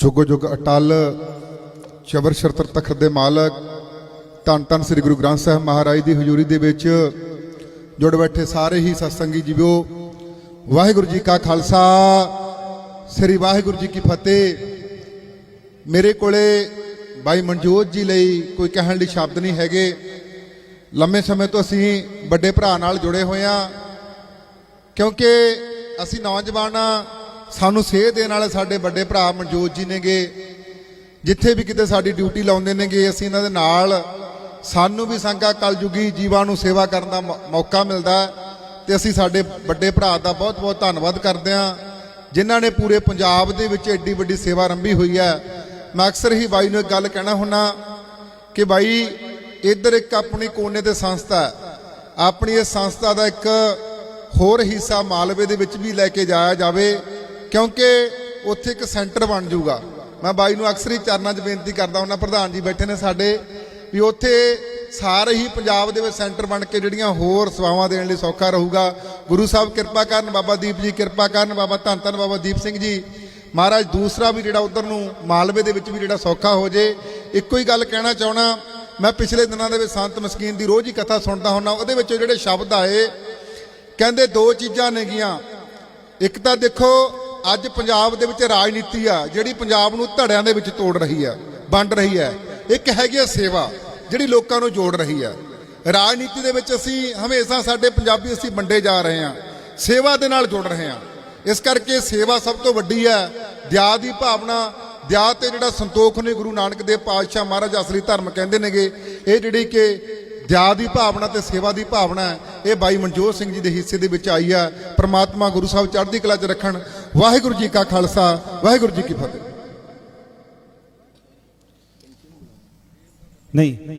ਜੁਗੋ ਜੁਗ ਅਟਲ ਚਬਰ ਸ਼ਰਤਰ ਤਖਤ ਦੇ ਮਾਲਕ, ਧੰਨ ਧੰਨ ਸ੍ਰੀ ਗੁਰੂ ਗ੍ਰੰਥ ਸਾਹਿਬ ਮਹਾਰਾਜ ਦੀ ਹਜ਼ੂਰੀ ਦੇ ਵਿੱਚ ਜੁੜ ਬੈਠੇ ਸਾਰੇ ਹੀ ਸਤਸੰਗੀ ਜੀਵੋ ਵਾਹਿਗੁਰੂ ਜੀ ਕਾ ਖਾਲਸਾ, ਸ੍ਰੀ ਵਾਹਿਗੁਰੂ ਜੀ ਕੀ ਫਤਿਹ। ਮੇਰੇ ਕੋਲੇ ਬਾਈ ਮਨਜੋਤ ਜੀ ਲਈ ਕੋਈ ਕਹਿਣ ਲਈ ਸ਼ਬਦ ਨਹੀਂ ਹੈਗੇ। ਲੰਮੇ ਸਮੇਂ ਤੋਂ ਅਸੀਂ ਵੱਡੇ ਭਰਾ ਨਾਲ ਜੁੜੇ ਹੋਏ ਆ ਕਿਉਂਕਿ ਅਸੀਂ ਨੌਜਵਾਨ ਆ ਸਾਨੂੰ ਸੇਧ ਦੇਣ ਵਾਲੇ ਸਾਡੇ ਵੱਡੇ ਭਰਾ ਮਨਜੋਤ ਜੀ ਨੇਗੇ। ਜਿੱਥੇ ਵੀ ਕਿਤੇ ਸਾਡੀ ਡਿਊਟੀ ਲਾਉਂਦੇ ਨੇਗੇ, ਅਸੀਂ ਇਹਨਾਂ ਦੇ ਨਾਲ। ਸਾਨੂੰ ਵੀ ਸੰਗਾ ਕਲਯੁਗੀ ਜੀਵਾਂ ਨੂੰ ਸੇਵਾ ਕਰਨ ਦਾ ਮੌ- ਮੌਕਾ ਮਿਲਦਾ ਹੈ ਤੇ ਅਸੀਂ ਸਾਡੇ ਵੱਡੇ ਭਰਾ ਦਾ ਬਹੁਤ ਬਹੁਤ ਧੰਨਵਾਦ ਕਰਦੇ ਹਾਂ। ਜਿਨ੍ਹਾਂ ਨੇ ਪੂਰੇ ਪੰਜਾਬ ਦੇ ਵਿੱਚ ਐਡੀ ਵੱਡੀ ਸੇਵਾ ਆਰੰਭੀ ਹੋਈ ਹੈ। ਮੈਂ ਅਕਸਰ ਹੀ ਬਾਈ ਨੂੰ ਇੱਕ ਗੱਲ ਕਹਿਣਾ ਹੁੰਨਾ ਕਿ ਬਾਈ, ਇੱਧਰ ਇੱਕ ਆਪਣੀ ਕੋਨੇ ਤੇ ਸੰਸਥਾ ਆਪਣੀ ਇਸ ਸੰਸਥਾ ਦਾ ਇੱਕ ਹੋਰ ਹਿੱਸਾ ਮਾਲਵੇ ਦੇ ਵਿੱਚ ਵੀ ਲੈ ਕੇ ਜਾਇਆ ਜਾਵੇ। ਕਿਉਂਕਿ ਉੱਥੇ ਇੱਕ ਸੈਂਟਰ ਬਣ ਜਾਊਗਾ। ਮੈਂ ਬਾਈ ਨੂੰ ਅਕਸਰ ਹੀ ਚਰਨਾਂ 'ਚ ਬੇਨਤੀ ਕਰਦਾ ਹੁੰਦਾ, ਪ੍ਰਧਾਨ ਜੀ ਬੈਠੇ ਨੇ ਸਾਡੇ, ਵੀ ਉੱਥੇ ਸਾਰੇ ਹੀ ਪੰਜਾਬ ਦੇ ਵਿੱਚ ਸੈਂਟਰ ਬਣ ਕੇ ਜਿਹੜੀਆਂ ਹੋਰ ਸੇਵਾਵਾਂ ਦੇਣ ਲਈ ਸੌਖਾ ਰਹੂਗਾ। ਗੁਰੂ ਸਾਹਿਬ ਕਿਰਪਾ ਕਰਨ, ਬਾਬਾ ਦੀਪ ਜੀ ਕਿਰਪਾ ਕਰਨ, ਬਾਬਾ ਧੰਨ ਧੰਨ, ਬਾਬਾ ਦੀਪ ਸਿੰਘ ਜੀ। ਮਹਾਰਾਜ, ਦੂਸਰਾ ਵੀ ਜਿਹੜਾ ਉਧਰ ਨੂੰ ਮਾਲਵੇ ਦੇ ਵਿੱਚ ਵੀ ਜਿਹੜਾ ਸੌਖਾ ਹੋ ਜੇ। ਇੱਕੋ ਹੀ ਗੱਲ ਕਹਿਣਾ ਚਾਹਣਾ ਮੈਂ ਪਿਛਲੇ ਦਿਨਾਂ ਦੇ ਵਿੱਚ ਸੰਤ ਮਸਕੀਨ ਦੀ ਰੋਜ਼ ਹੀ ਕਥਾ ਸੁਣਦਾ ਹੁੰਦਾ, ਉਹਦੇ ਵਿੱਚੋਂ ਜਿਹੜੇ ਸ਼ਬਦ ਆਏ, ਕਹਿੰਦੇ ਦੋ ਚੀਜ਼ਾਂ ਨੇਗੀਆਂ। ਇੱਕ ਤਾਂ ਦੇਖੋ ਅੱਜ ਪੰਜਾਬ ਦੇ ਵਿੱਚ ਰਾਜਨੀਤੀ ਆ ਜਿਹੜੀ ਪੰਜਾਬ ਨੂੰ ਧੜਿਆਂ ਦੇ ਵਿੱਚ ਤੋੜ ਰਹੀ ਆ ਵੰਡ ਰਹੀ ਹੈ ਇੱਕ ਹੈਗੀ ਆ ਸੇਵਾ ਜਿਹੜੀ ਲੋਕਾਂ ਨੂੰ ਜੋੜ ਰਹੀ ਆ। ਰਾਜਨੀਤੀ ਦੇ ਵਿੱਚ ਅਸੀਂ ਹਮੇਸ਼ਾ ਸਾਡੇ ਪੰਜਾਬੀ ਅਸੀਂ ਵੰਡੇ ਜਾ ਰਹੇ ਹਾਂ ਸੇਵਾ ਦੇ ਨਾਲ ਜੁੜ ਰਹੇ ਹਾਂ ਇਸ ਕਰਕੇ ਸੇਵਾ ਸਭ ਤੋਂ ਵੱਡੀ ਹੈ ਦਿਆ ਦੀ ਭਾਵਨਾ ਦਿਆ ਤੇ ਜਿਹੜਾ ਸੰਤੋਖ ਨੇ ਗੁਰੂ ਨਾਨਕ ਦੇਵ ਪਾਤਸ਼ਾਹ ਮਹਾਰਾਜ ਅਸਲੀ ਧਰਮ ਕਹਿੰਦੇ ਨੇਗੇ ਇਹ ਜਿਹੜੀ ਕਿ ਦਿਆ ਦੀ ਭਾਵਨਾ ਤੇ ਸੇਵਾ ਦੀ ਭਾਵਨਾ ਹੈ, ਇਹ ਬਾਈ ਮਨਜੋਤ ਸਿੰਘ ਜੀ ਦੇ ਹਿੱਸੇ ਦੇ ਵਿੱਚ ਆਈ ਹੈ ਪ੍ਰਮਾਤਮਾ ਗੁਰੂ ਸਾਹਿਬ ਚੜ੍ਹਦੀ ਕਲਾ 'ਚ ਰੱਖਣ। ਵਾਹਿਗੁਰੂ ਜੀ ਕਾ ਖਾਲਸਾ ਵਾਹਿਗੁਰੂ ਜੀ ਕੀ ਫਤਿਹ। ਨਹੀਂ।